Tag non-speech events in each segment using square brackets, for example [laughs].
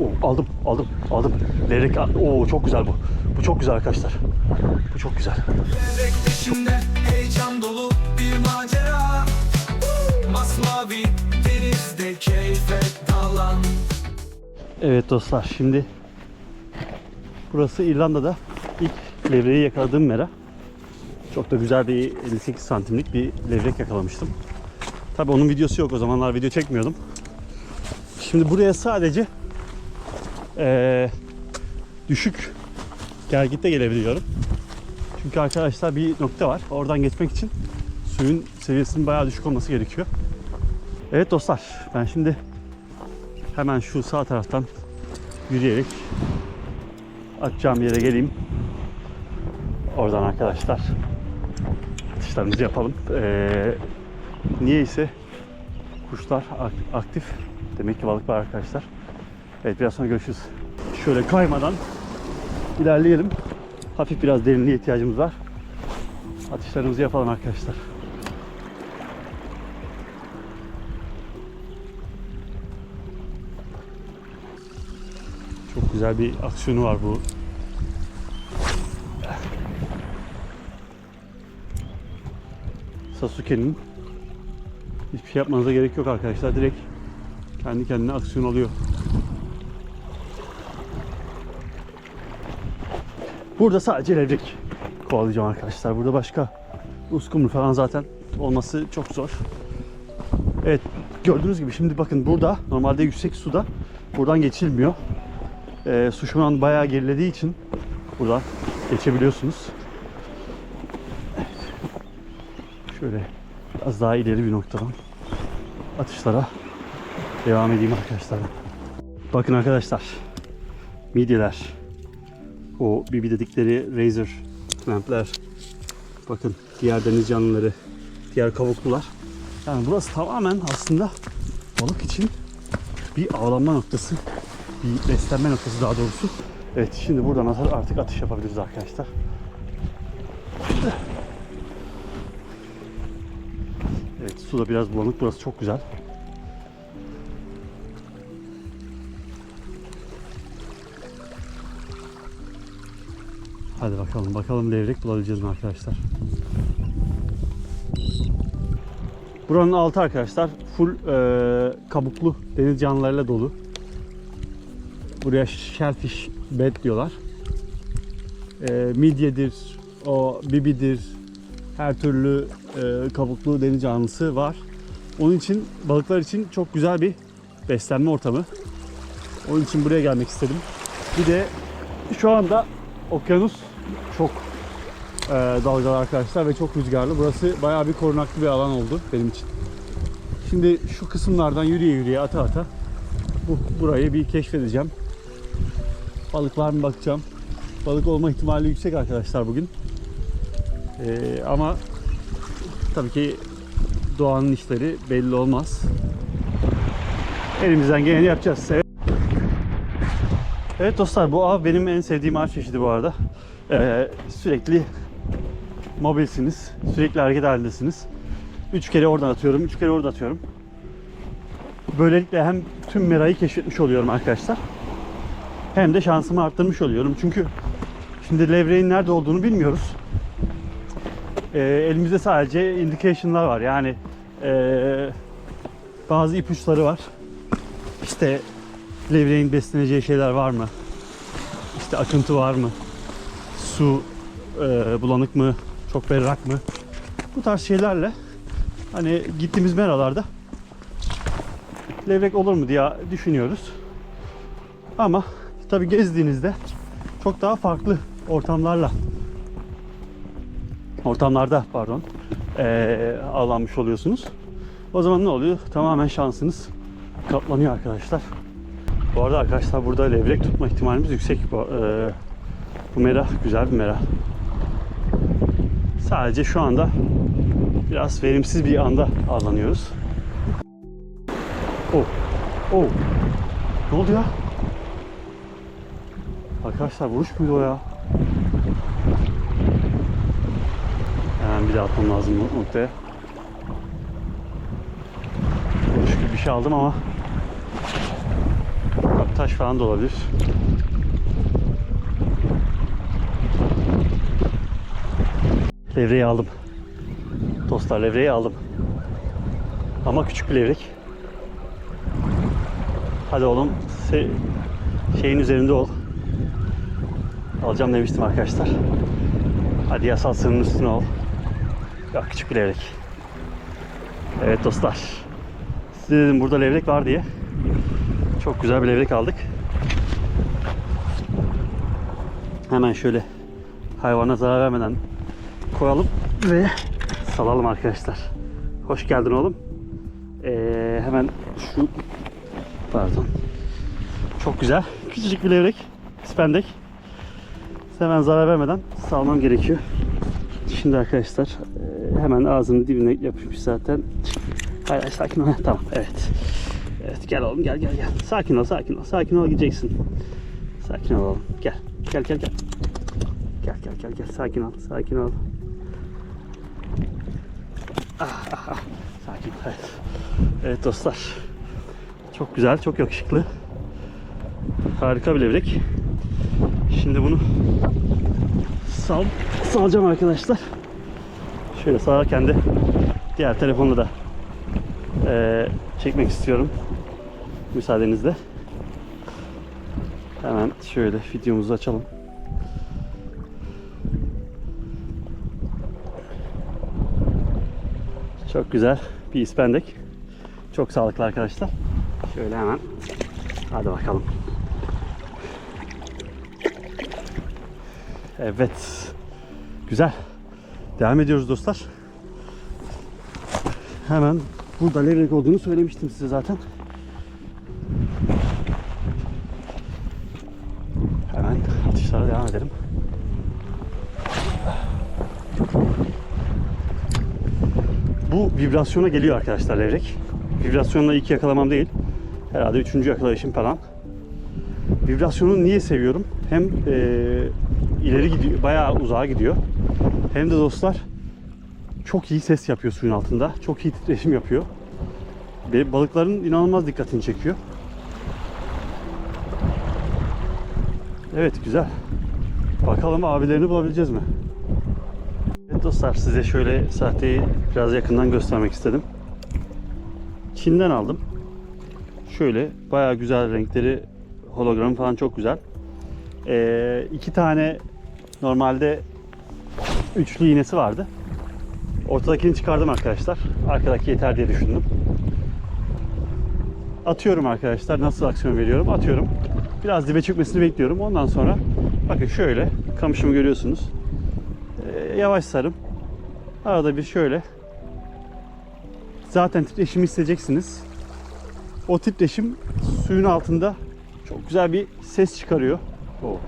Oo, aldım, aldım, aldım. Levrek, oo çok güzel bu. Bu çok güzel arkadaşlar. Bu çok güzel. Levrek heyecan dolu bir macera Masmavi denizde keyfe dalan Evet dostlar, şimdi burası İrlanda'da ilk levreği yakaladığım mera. Çok da güzel bir 58 santimlik bir levrek yakalamıştım. Tabi onun videosu yok. O zamanlar video çekmiyordum. Şimdi buraya sadece eee, düşük gergitte gelebiliyorum. Çünkü arkadaşlar bir nokta var. Oradan geçmek için suyun seviyesinin bayağı düşük olması gerekiyor. Evet dostlar ben şimdi hemen şu sağ taraftan yürüyerek atacağım yere geleyim. Oradan arkadaşlar atışlarımızı yapalım. Ee, niyeyse kuşlar ak- aktif. Demek ki balık var arkadaşlar. Evet biraz sonra görüşürüz. Şöyle kaymadan ilerleyelim. Hafif biraz derinliğe ihtiyacımız var. Atışlarımızı yapalım arkadaşlar. Çok güzel bir aksiyonu var bu. Sasuke'nin hiçbir şey yapmanıza gerek yok arkadaşlar. Direkt kendi kendine aksiyon alıyor. Burada sadece levrek kovalayacağım arkadaşlar. Burada başka uskumru falan zaten olması çok zor. Evet gördüğünüz gibi şimdi bakın burada normalde yüksek suda buradan geçilmiyor. Ee, su şu an bayağı gerilediği için buradan geçebiliyorsunuz. Şöyle biraz daha ileri bir noktadan atışlara devam edeyim arkadaşlar. Bakın arkadaşlar midyeler o bibi dedikleri razor clampler bakın diğer deniz canlıları diğer kavuklular. Yani burası tamamen aslında balık için bir avlanma noktası bir beslenme noktası daha doğrusu. Evet şimdi buradan artık atış yapabiliriz arkadaşlar. Evet su da biraz bulanık burası çok güzel Hadi bakalım bakalım levrek bulabileceğiz mi arkadaşlar. Buranın altı arkadaşlar full e, kabuklu deniz canlılarıyla dolu. Buraya shellfish bed diyorlar. E, midyedir, o bibidir, her türlü e, kabuklu deniz canlısı var. Onun için balıklar için çok güzel bir beslenme ortamı. Onun için buraya gelmek istedim. Bir de şu anda okyanus çok e, dalgalı arkadaşlar ve çok rüzgarlı. Burası bayağı bir korunaklı bir alan oldu benim için. Şimdi şu kısımlardan yürüye yürüye ata ata bu burayı bir keşfedeceğim. Balık var mı bakacağım. Balık olma ihtimali yüksek arkadaşlar bugün. E, ama tabii ki doğanın işleri belli olmaz. Elimizden geleni yapacağız. Evet. Evet dostlar bu av benim en sevdiğim ağaç çeşidi bu arada. Ee, sürekli mobilsiniz. Sürekli hareket halindesiniz. Üç kere oradan atıyorum, üç kere orada atıyorum. Böylelikle hem tüm merayı keşfetmiş oluyorum arkadaşlar. Hem de şansımı arttırmış oluyorum. Çünkü şimdi levreğin nerede olduğunu bilmiyoruz. Ee, elimizde sadece indication'lar var. Yani ee, bazı ipuçları var. İşte levreğin besleneceği şeyler var mı? İşte akıntı var mı? Su e, bulanık mı? Çok berrak mı? Bu tarz şeylerle hani gittiğimiz meralarda levrek olur mu diye düşünüyoruz. Ama tabi gezdiğinizde çok daha farklı ortamlarla ortamlarda pardon e, avlanmış oluyorsunuz. O zaman ne oluyor? Tamamen şansınız katlanıyor arkadaşlar. Bu arada arkadaşlar burada levrek tutma ihtimalimiz yüksek. Bu, e, bu mera güzel bir mera. Sadece şu anda biraz verimsiz bir anda avlanıyoruz. Oh. Oh. Ne oldu ya? Arkadaşlar vuruş muydu o ya? Hemen bir daha atmam lazım bu noktaya. Vuruş gibi bir şey aldım ama taş falan da olabilir. Levreyi aldım. Dostlar levreyi aldım. Ama küçük bir levrek. Hadi oğlum şeyin üzerinde ol. Alacağım demiştim arkadaşlar. Hadi yasal sınırın üstüne ol. Yok küçük bir levrek. Evet dostlar. Size dedim burada levrek var diye. Çok güzel bir levrek aldık. Hemen şöyle hayvana zarar vermeden koyalım ve salalım arkadaşlar. Hoş geldin oğlum. Ee, hemen şu pardon. Çok güzel. Küçücük bir levrek. Spendek. Hemen zarar vermeden salmam gerekiyor. Şimdi arkadaşlar e, hemen ağzının dibine yapışmış zaten. Hayır, hayır sakin ol. Tamam evet. Evet gel oğlum gel gel gel. Sakin ol sakin ol. Sakin ol gideceksin. Sakin ol oğlum. Gel. Gel gel gel. Gel gel gel gel. Sakin ol. Sakin ol. Ah, ah, ah. Sakin. Evet. Evet dostlar. Çok güzel, çok yakışıklı. Harika bir levrek. Şimdi bunu sal salacağım arkadaşlar. Şöyle sağarken de diğer telefonla da eee, çekmek istiyorum. Müsaadenizle. Hemen şöyle videomuzu açalım. Güzel bir ispendek. Çok sağlıklı arkadaşlar. Şöyle hemen. Hadi bakalım. Evet. Güzel. Devam ediyoruz dostlar. Hemen burada levrek olduğunu söylemiştim size zaten. Hemen atışlara devam edelim. Bu vibrasyona geliyor arkadaşlar levrek. Vibrasyonla ilk yakalamam değil. Herhalde üçüncü yakalayışım falan. Vibrasyonu niye seviyorum? Hem eee, ileri gidiyor, bayağı uzağa gidiyor. Hem de dostlar çok iyi ses yapıyor suyun altında. Çok iyi titreşim yapıyor. Ve balıkların inanılmaz dikkatini çekiyor. Evet güzel. Bakalım abilerini bulabileceğiz mi? Dostlar size şöyle sahteyi biraz yakından göstermek istedim. Çin'den aldım. Şöyle bayağı güzel renkleri hologram falan çok güzel. Ee, iki tane normalde üçlü iğnesi vardı. Ortadakini çıkardım arkadaşlar. Arkadaki yeter diye düşündüm. Atıyorum arkadaşlar. Nasıl aksiyon veriyorum? Atıyorum. Biraz dibe çıkmasını bekliyorum. Ondan sonra bakın şöyle kamışımı görüyorsunuz. Ee, yavaş sarım. Arada bir şöyle. Zaten titreşimi hissedeceksiniz. O titreşim suyun altında çok güzel bir ses çıkarıyor. Oo.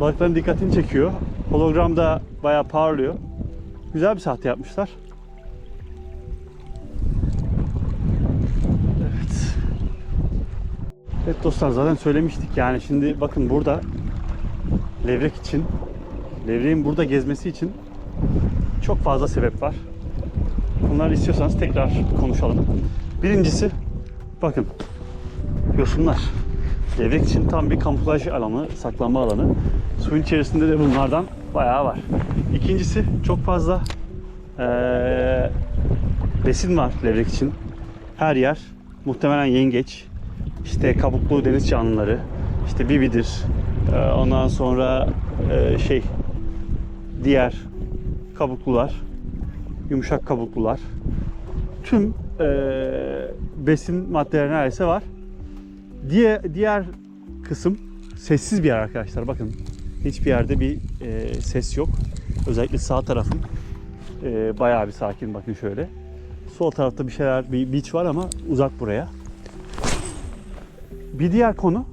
Balıkların dikkatini çekiyor. Hologramda bayağı parlıyor. Güzel bir sahte yapmışlar. Evet. Evet dostlar zaten söylemiştik yani şimdi bakın burada levrek için levreğin burada gezmesi için çok fazla sebep var. Bunları istiyorsanız tekrar konuşalım. Birincisi bakın yosunlar. Levrek için tam bir kamuflaj alanı, saklanma alanı. Suyun içerisinde de bunlardan bayağı var. İkincisi çok fazla eee, besin var levrek için. Her yer muhtemelen yengeç, işte kabuklu deniz canlıları, işte bibidir. Ondan sonra şey diğer kabuklular, yumuşak kabuklular. Tüm eee, besin maddeleri neredeyse var. Diğer, diğer kısım sessiz bir yer arkadaşlar. Bakın hiçbir yerde bir e, ses yok. Özellikle sağ tarafım e, bayağı bir sakin. Bakın şöyle. Sol tarafta bir şeyler, bir beach var ama uzak buraya. Bir diğer konu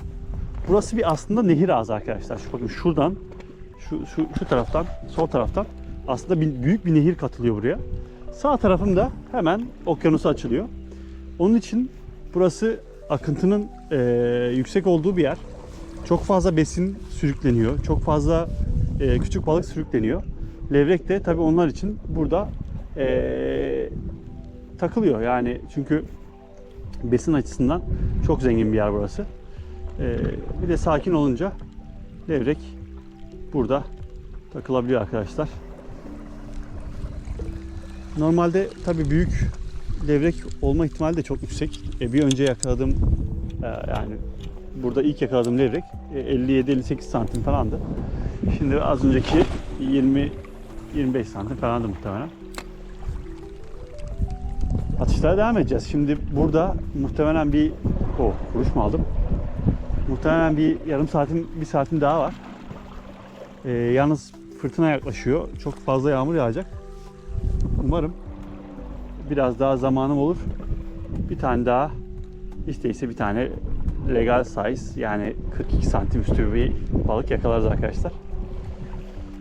burası bir aslında nehir ağzı arkadaşlar. Şu bakın şuradan şu, şu, şu taraftan sol taraftan aslında bir, büyük bir nehir katılıyor buraya. Sağ tarafımda hemen okyanusa açılıyor. Onun için burası akıntının e, yüksek olduğu bir yer. Çok fazla besin sürükleniyor. Çok fazla e, küçük balık sürükleniyor. Levrek de tabii onlar için burada e, takılıyor. Yani çünkü besin açısından çok zengin bir yer burası. Ee, bir de sakin olunca levrek burada takılabiliyor arkadaşlar. Normalde tabii büyük levrek olma ihtimali de çok yüksek. E, bir önce yakaladığım e, yani burada ilk yakaladığım levrek e, 57-58 santim falandı. Şimdi az önceki 20 25 santim falandı muhtemelen. Atışlara devam edeceğiz. Şimdi burada muhtemelen bir o kuruş mu aldım? Muhtemelen bir yarım saatin bir saatin daha var. Ee, yalnız fırtına yaklaşıyor. Çok fazla yağmur yağacak. Umarım biraz daha zamanım olur. Bir tane daha isteyse bir tane legal size yani 42 santim üstü bir balık yakalarız arkadaşlar.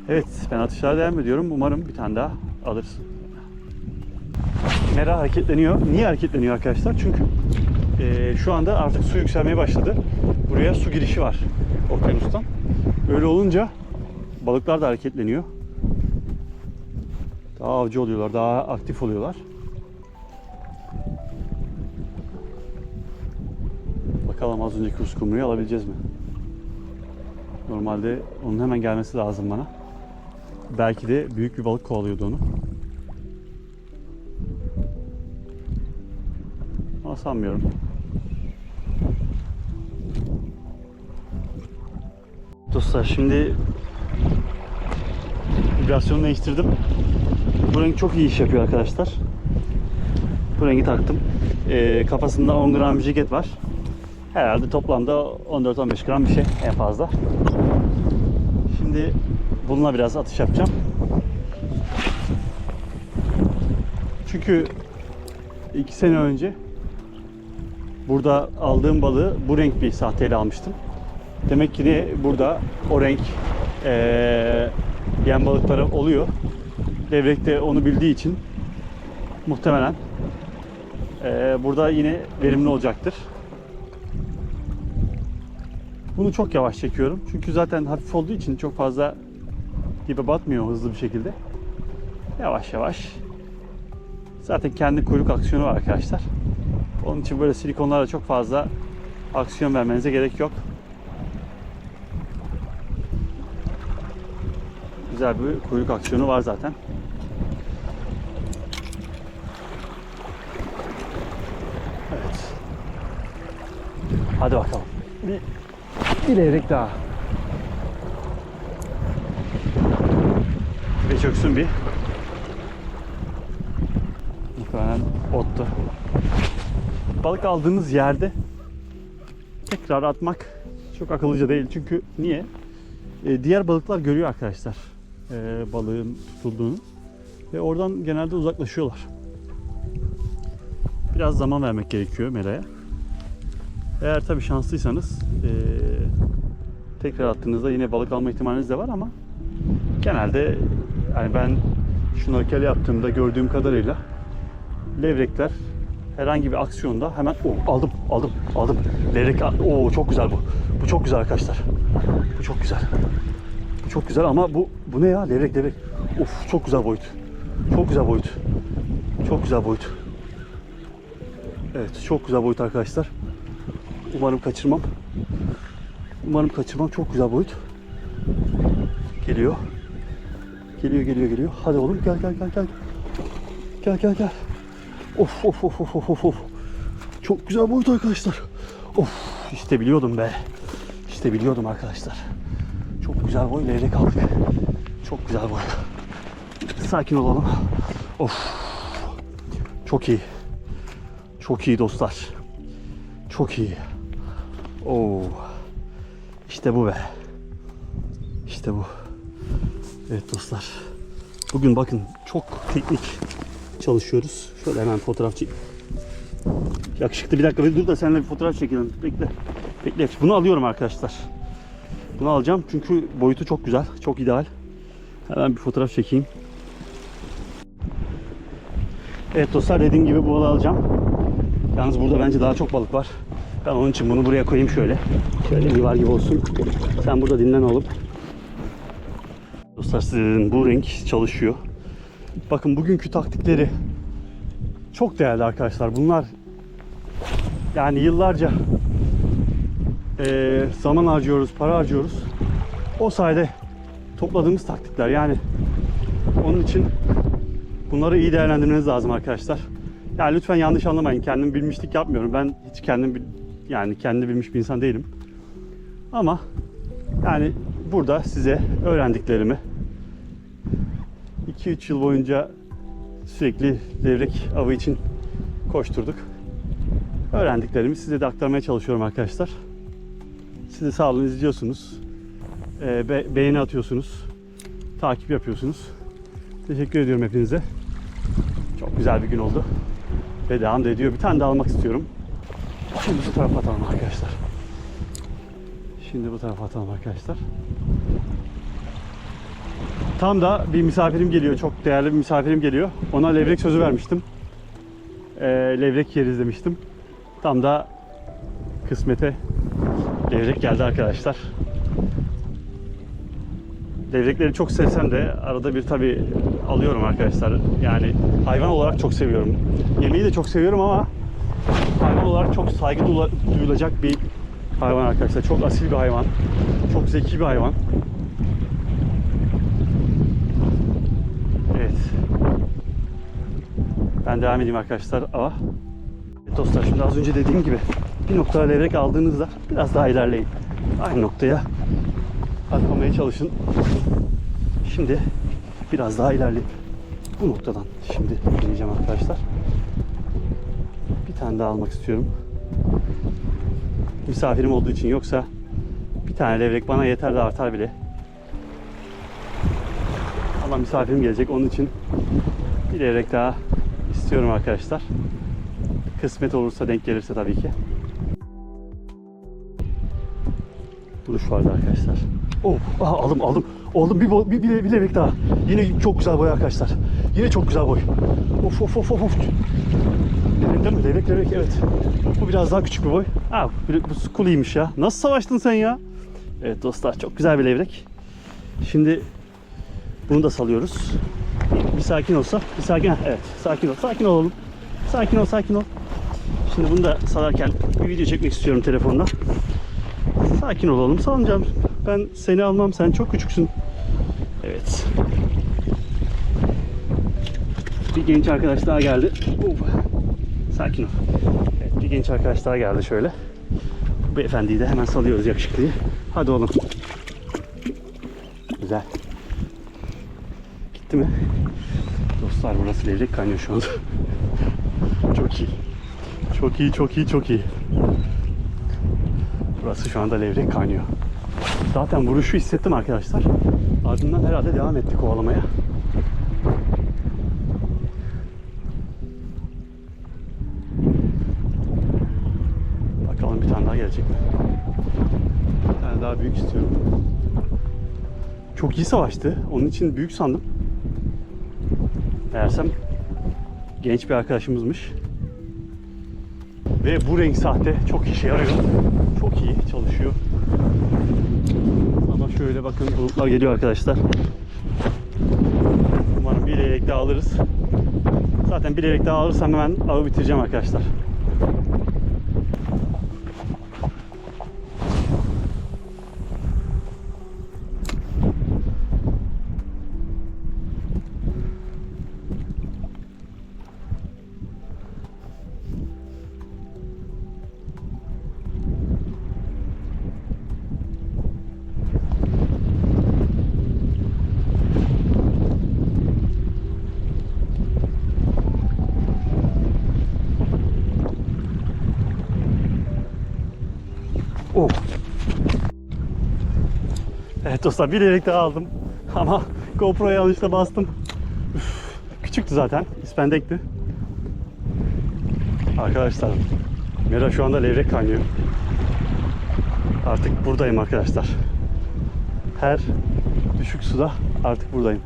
Evet ben atışlara devam ediyorum. Umarım bir tane daha alırız. Mera hareketleniyor. Niye hareketleniyor arkadaşlar? Çünkü eee, şu anda artık su yükselmeye başladı. Buraya su girişi var okyanustan. Öyle olunca balıklar da hareketleniyor. Daha avcı oluyorlar, daha aktif oluyorlar. Bakalım az önceki uskumruyu alabileceğiz mi? Normalde onun hemen gelmesi lazım bana. Belki de büyük bir balık kovalıyordu onu. Ama sanmıyorum. Dostlar şimdi vibrasyonu değiştirdim. Bu renk çok iyi iş yapıyor arkadaşlar. Bu rengi taktım. Ee, kafasında 10 gram bir ceket var. Herhalde toplamda 14-15 gram bir şey en fazla. Şimdi bununla biraz atış yapacağım. Çünkü iki sene önce burada aldığım balığı bu renk bir sahteyle almıştım. Demek ki de burada o renk eee yem balıkları oluyor. Levrek de onu bildiği için muhtemelen eee, burada yine verimli olacaktır. Bunu çok yavaş çekiyorum. Çünkü zaten hafif olduğu için çok fazla dibe batmıyor hızlı bir şekilde. Yavaş yavaş. Zaten kendi kuyruk aksiyonu var arkadaşlar. Onun için böyle silikonlarla çok fazla aksiyon vermenize gerek yok. Güzel bir kuyruk aksiyonu var zaten. Evet. Hadi bakalım. Bir, bir daha. Ve çöksün bir. Muhtemelen ottu. Balık aldığınız yerde tekrar atmak çok akıllıca değil. Çünkü niye? Ee, diğer balıklar görüyor arkadaşlar ee, balığın tutulduğunu ve oradan genelde uzaklaşıyorlar. Biraz zaman vermek gerekiyor meraya. Eğer tabii şanslıysanız ee, tekrar attığınızda yine balık alma ihtimaliniz de var ama genelde yani ben şnorkel yaptığımda gördüğüm kadarıyla levrekler herhangi bir aksiyonda hemen oh, aldım aldım aldım levrek o çok güzel bu bu çok güzel arkadaşlar bu çok güzel çok güzel ama bu bu ne ya? Levrek levrek. Of çok güzel boyut. Çok güzel boyut. Çok güzel boyut. Evet çok güzel boyut arkadaşlar. Umarım kaçırmam. Umarım kaçırmam. Çok güzel boyut. Geliyor. Geliyor geliyor geliyor. Hadi oğlum gel gel gel gel. Gel gel gel. Of of of of of of. Çok güzel boyut arkadaşlar. Of işte biliyordum be. İşte biliyordum arkadaşlar. Çok güzel boy levrek aldık. Çok güzel boy. Sakin olalım. Of. Çok iyi. Çok iyi dostlar. Çok iyi. Oo. İşte bu be. İşte bu. Evet dostlar. Bugün bakın çok teknik çalışıyoruz. Şöyle hemen fotoğraf çek. Yakışıklı bir dakika bir dur da seninle bir fotoğraf çekelim. Bekle. Bekle. Bunu alıyorum arkadaşlar. Bunu alacağım çünkü boyutu çok güzel. Çok ideal. Hemen bir fotoğraf çekeyim. Evet dostlar dediğim gibi bu balığı alacağım. Yalnız burada bence daha çok balık var. Ben onun için bunu buraya koyayım şöyle. Şöyle bir var gibi olsun. Sen burada dinlen oğlum. Dostlar size dedim bu renk çalışıyor. Bakın bugünkü taktikleri çok değerli arkadaşlar. Bunlar Yani yıllarca eee, zaman harcıyoruz, para harcıyoruz. O sayede topladığımız taktikler. Yani onun için bunları iyi değerlendirmeniz lazım arkadaşlar. Yani lütfen yanlış anlamayın. Kendim bilmişlik yapmıyorum. Ben hiç kendim yani kendi bilmiş bir insan değilim. Ama yani burada size öğrendiklerimi 2-3 yıl boyunca sürekli levrek avı için koşturduk. Öğrendiklerimi size de aktarmaya çalışıyorum arkadaşlar. Siz de sağ olun izliyorsunuz. Ee, be- beğeni atıyorsunuz. Takip yapıyorsunuz. Teşekkür ediyorum hepinize. Çok güzel bir gün oldu. Ve devam da ediyor. Bir tane daha almak istiyorum. Şimdi bu tarafa atalım arkadaşlar. Şimdi bu tarafa atalım arkadaşlar. Tam da bir misafirim geliyor. Çok değerli bir misafirim geliyor. Ona levrek sözü vermiştim. Ee, levrek yeriz demiştim. Tam da kısmete levrek geldi arkadaşlar. Levrekleri çok sevsem de arada bir tabi alıyorum arkadaşlar. Yani hayvan olarak çok seviyorum. Yemeği de çok seviyorum ama hayvan olarak çok saygı duyula- duyulacak bir hayvan arkadaşlar. Çok asil bir hayvan. Çok zeki bir hayvan. Evet. Ben devam edeyim arkadaşlar. Ava. Evet dostlar şimdi az önce dediğim gibi bir noktada levrek aldığınızda biraz daha ilerleyin. Aynı noktaya atmamaya çalışın. Şimdi biraz daha ilerleyip bu noktadan şimdi deneyeceğim arkadaşlar. Bir tane daha almak istiyorum. Misafirim olduğu için yoksa bir tane levrek bana yeter de artar bile. Ama misafirim gelecek onun için bir levrek daha istiyorum arkadaşlar. Kısmet olursa denk gelirse tabii ki. Buluş vardı arkadaşlar. Oh, aha, aldım aldım. Aldım bir, bir, bir, bir levrek daha. Yine çok güzel boy arkadaşlar. Yine çok güzel boy. Of of of of of. Levrek değil mi? Levrek levrek evet. Bu biraz daha küçük bir boy. Aa, bu, skuliymiş ya. Nasıl savaştın sen ya? Evet dostlar çok güzel bir levrek. Şimdi bunu da salıyoruz. Bir sakin olsa. Bir sakin. Evet sakin ol. Sakin olalım. Sakin ol sakin ol. Şimdi bunu da salarken bir video çekmek istiyorum telefonda. Sakin olalım. Salınacağım. Ben seni almam. Sen çok küçüksün. Evet. Bir genç arkadaş daha geldi. Sakin ol. Evet, bir genç arkadaş daha geldi şöyle. Bu beyefendiyi de hemen salıyoruz yakışıklıyı. Hadi oğlum. Güzel. Gitti mi? Dostlar burası levrek kaynıyor şu anda. çok iyi. Çok iyi, çok iyi, çok iyi. Burası şu anda levrek kaynıyor. Zaten vuruşu hissettim arkadaşlar. Ardından herhalde devam ettik kovalamaya. Bakalım bir tane daha gelecek mi? Bir tane daha büyük istiyorum. Çok iyi savaştı. Onun için büyük sandım. Meğersem genç bir arkadaşımızmış. Ve bu renk sahte çok işe yarıyor. Çok iyi çalışıyor. Ama şöyle bakın bulutlar geliyor arkadaşlar. Umarım bir levrek daha alırız. Zaten bir levrek daha alırsam hemen avı bitireceğim arkadaşlar. Evet dostlar bir levrek daha aldım. [laughs] Ama GoPro'ya yanlışla bastım. Üf, küçüktü zaten. İspendekti. Arkadaşlar Mera şu anda levrek kaynıyor. Artık buradayım arkadaşlar. Her düşük suda artık buradayım.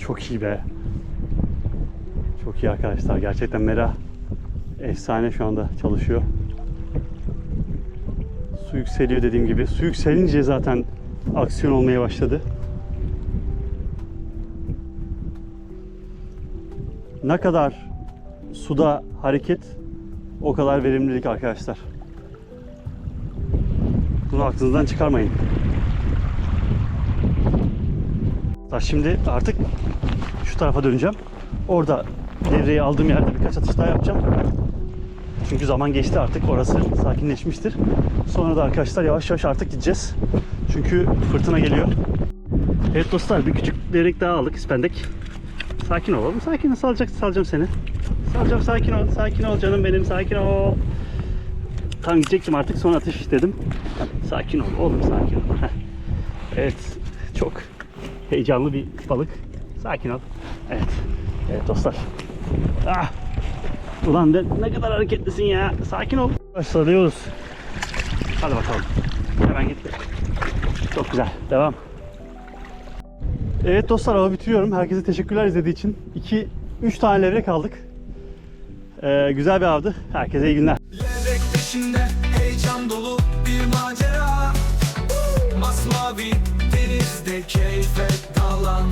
Çok iyi be. Çok iyi arkadaşlar. Gerçekten Mera efsane şu anda çalışıyor. Su yükseliyor dediğim gibi. Su yükselince zaten aksiyon olmaya başladı. Ne kadar suda hareket o kadar verimlilik arkadaşlar. Bunu aklınızdan çıkarmayın. Şimdi artık şu tarafa döneceğim. Orada devreyi aldığım yerde birkaç atış daha yapacağım. Çünkü zaman geçti artık orası sakinleşmiştir. Sonra da arkadaşlar yavaş yavaş artık gideceğiz. Çünkü fırtına geliyor. Evet dostlar bir küçük levrek daha aldık ispendek. Sakin olalım. Sakin. Salacak, salacağım seni. Salacağım sakin ol. Sakin ol canım benim. Sakin ol. Tam gidecektim artık sonra ateş dedim. Sakin ol oğlum sakin ol. Evet çok heyecanlı bir balık. Sakin ol. Evet. Evet dostlar. Ah! Ulan ne, ne kadar hareketlisin ya. Sakin ol. Başlıyoruz. Hadi bakalım. Hemen git. Çok güzel. Devam. Evet dostlar avı bitiriyorum. Herkese teşekkürler izlediği için. 2 3 tane levrek aldık. Ee, güzel bir avdı. Herkese iyi günler. Levrek peşinde heyecan dolu bir macera Masmavi denizde keyfe dalan